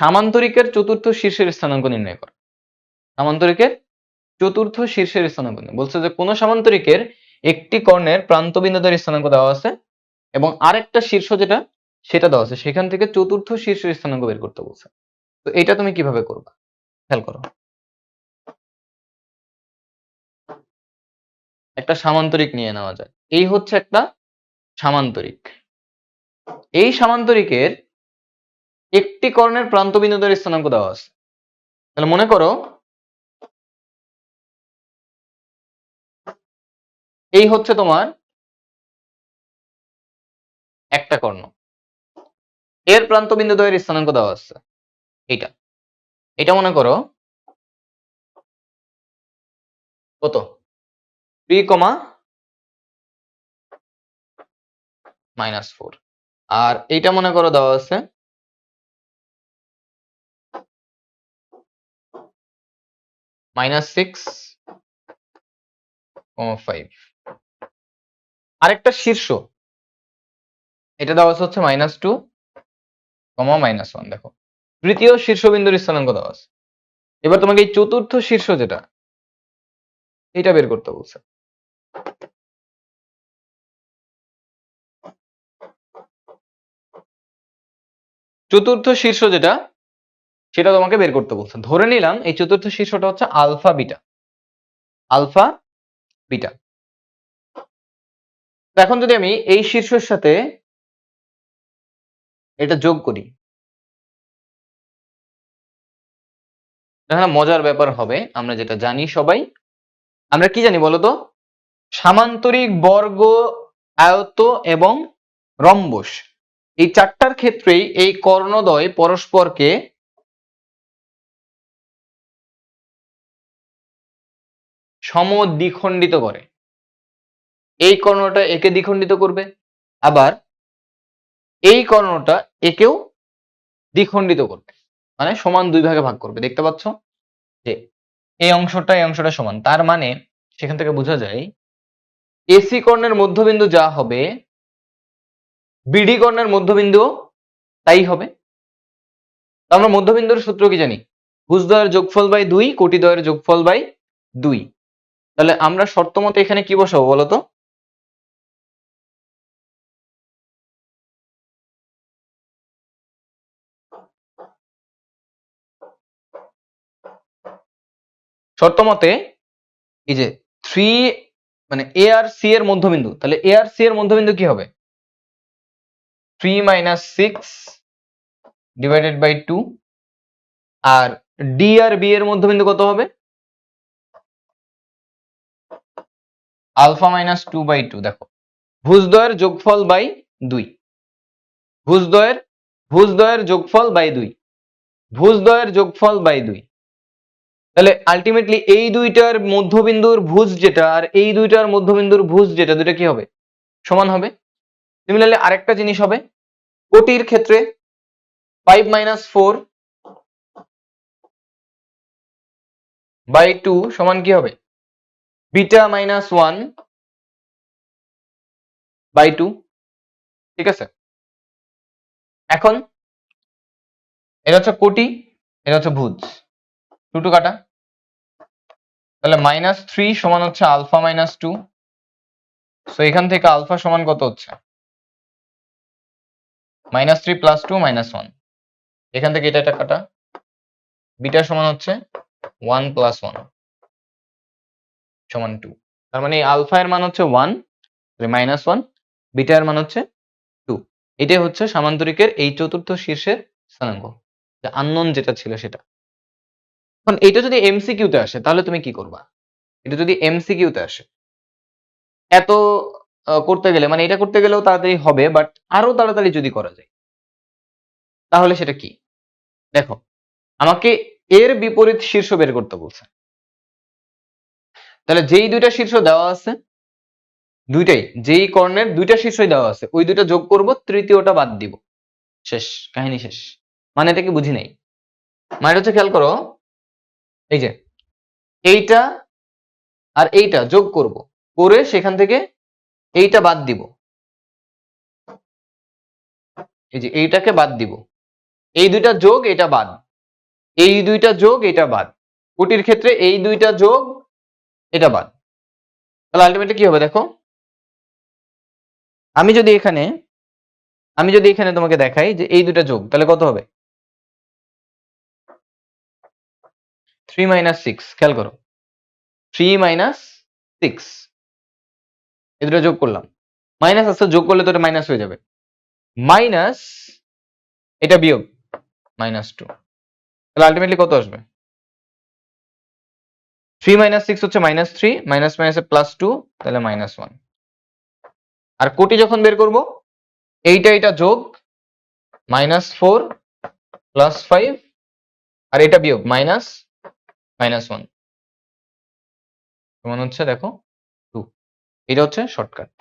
সামান্তরিকের চতুর্থ শীর্ষের স্থানাঙ্ক নির্ণয় করো। সামান্তরিকের চতুর্থ শীর্ষের স্থানাঙ্ক। বলছে যে কোন সামান্তরিকের একটি কর্ণের প্রান্তবিন্দুদের স্থানাঙ্ক দেওয়া আছে এবং আরেকটা শীর্ষ যেটা, সেটা দেওয়া আছে। সেখান থেকে চতুর্থ শীর্ষের স্থানাঙ্ক বের করতে বলছে। তো এটা তুমি কীভাবে করবা? খেয়াল করো। একটা সামান্তরিক নিয়ে নেওয়া যায়। এই হচ্ছে একটা সামান্তরিক। এই সামান্তরিকের একটি কর্ণের প্রান্ত প্রান্তবিন্দুদের স্থানাঙ্ক দেওয়া আছে। তাহলে মনে করো, এই হচ্ছে তোমার একটা কর্ণ। এর প্রান্তবিন্দু দ্বয়ের স্থানাঙ্ক দেওয়া আছে, এইটা। এটা মনে করো, কত? Three comma minus four. আর এইটা মনে করো দেওয়া আছে মাইনাস সিক্স ফাইভ আরেকটা শীর্ষ। এটা দেওয়া হচ্ছে minus two comma minus one দেখো। তৃতীয় শীর্ষবিন্দুর স্থানাঙ্ক দেওয়া আছে। এবার তোমাকে এই চতুর্থ শীর্ষ যেটা এটা বের করতে বলছে। চতুর্থ শীর্ষ যেটা সেটা তোমাকে বের করতে বলছে। ধরে নিলাম এই চতুর্থ শীর্ষটা হচ্ছে আলফা বিটা। Alpha beta. এখন যদি আমি এই শীর্ষের সাথে এটা যোগ করি মজার ব্যাপার হবে, আমরা যেটা জানি সবাই। আমরা কি জানি বলতো? সামান্তরিক বর্গ আয়ত এবং রম্বস। এই চারটার ক্ষেত্রেই এই কর্ণদ্বয় পরস্পরকে সমদ্বিখণ্ডিত করে। এই কর্ণটা একে দ্বিখণ্ডিত করবে, আবার এই কর্ণটা একেও দ্বিখণ্ডিত করবে। মানে সমান দুই ভাগে ভাগ করবে, দেখতে পাচ্ছ? যে এই অংশটা এই অংশটা সমান। তার মানে সেখান থেকে বোঝা যায় এসি কর্ণের মধ্যবিন্দু যা হবে বিডি কর্ণের মধ্যবিন্দু তাই হবে। আমরা মধ্যবিন্দুর সূত্র কি জানি? ভুজদ্বয়ের যোগফল বাই দুই কোটিদ্বয়ের যোগফল বাই দুই। তাহলে আমরা শর্ত মতে এখানে কি বসাবো বলতো শর্ত মতে এই যে থ্রি মানে এ আর সি এর মধ্যবিন্দু, তাহলে এ আর সি এর মধ্যবিন্দু কি হবে? Three minus six divided by two R D আর বি এর মধ্যবিন্দু কত হবে? Alpha minus two by two, দেখো। ভুজদ্বয়ের যোগফল বাই দুই। ভুজদ্বয়ের ভুজদ্বয়ের যোগফল বাই দুই। ভুজদ্বয়ের যোগফল বাই দুই। তাহলে আলটিমেটলি এই দুইটার মধ্যবিন্দুর ভুজ যেটা আর এই দুইটার মধ্যবিন্দুর ভুজ যেটা, দুইটা কি হবে? সমান হবে। সিমিলারলি আরেকটা জিনিস হবে। কোটির ক্ষেত্রে five minus four by two সমান কি হবে? Beta minus one by two, ঠিক আছে? এখন, এটা হচ্ছে কোটি, এটা হচ্ছে ভুজ টু টু কাটা। তাহলে মাইনাস থ্রি সমান হচ্ছে আলফা মাইনাস টু। সো এখান থেকে আলফা সমান কত হচ্ছে? Minus three plus two minus one. এখান থেকে এটা এটা কাটা। বিটা সমান হচ্ছে ওয়ান প্লাস ওয়ান। সমান টু তার মানে আলফা এর মান হচ্ছে ওয়ান মাইনাস ওয়ান বিটা এর মান হচ্ছে টু এটাই হচ্ছে সামান্তরিকের এই চতুর্থ শীর্ষের স্থানাঙ্ক আননোন যেটা ছিল সেটা। এখন এটা যদি এমসিকিউতে আসে, তাহলে তুমি কি করবা? এটা যদি এমসিকিউতে আসে, এত করতে গেলে মানে এটা করতে গেলেও তাড়াতাড়ি হবে বাট আরও তাড়াতাড়ি যদি করা যায়, তাহলে সেটা কি? দেখো, আমাকে এর বিপরীত শীর্ষ বের করতে বলছে। তাহলে যেই দুইটা শীর্ষ দেওয়া আছে, দুইটাই, যেই কর্ণের দুইটা শীর্ষই দেওয়া আছে, ওই দুইটা যোগ করব, তৃতীয়টা বাদ দিব। শেষ, কাহিনী শেষ। মানে এটা কি বুঝি নাই? মানে হচ্ছে খেয়াল করো, এই যে, এইটা আর এইটা যোগ করব, করে সেখান থেকে এইটা বাদ দিব। এই যে এইটাকে বাদ দিব। এই দুইটা যোগ, এটা বাদ। এই দুইটা যোগ, এটা বাদ। কোটির ক্ষেত্রে এই দুইটা যোগ এটা বাদ। তাহলে আলটিমেটলি কি হবে দেখো? আমি যদি এখানে, আমি যদি এখানে তোমাকে দেখাই যে এই দুটা যোগ, তাহলে কত হবে? থ্রি মাইনাস সিক্স খেয়াল করো। থ্রি মাইনাস সিক্স এই দুটো যোগ করলাম। মাইনাস আসতে যোগ করলে তো এটা মাইনাস হয়ে যাবে। মাইনাস এটা বিয়োগ মাইনাস টু তাহলে আলটিমেটলি কত আসবে? থ্রি মাইনাস সিক্স হচ্ছে মাইনাস থ্রি মাইনাস মাইনাসে প্লাস টু তাহলে মাইনাস ওয়ান আর কোটি যখন বের করব, এইটা এটা যোগ মাইনাস ফোর প্লাস ফাইভ আর এটা বিয়োগ মাইনাস মাইনাস ওয়ান সমান হচ্ছে দেখো টু এটা হচ্ছে শর্টকাট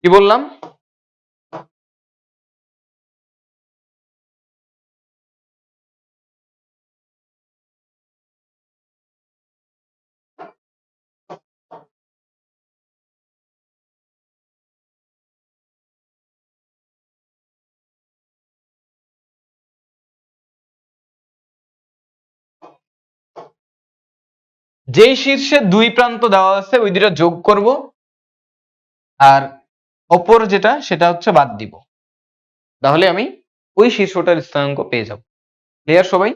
কি বললাম? যেই শীর্ষে দুই প্রান্ত দেওয়া আছে, ওই দুটা যোগ করব। আর অপর যেটা, সেটা হচ্ছে বাদ দিব। তাহলে আমি ওই শীর্ষটার স্থানাঙ্ক পেয়ে যাব। ক্লিয়ার সবাই?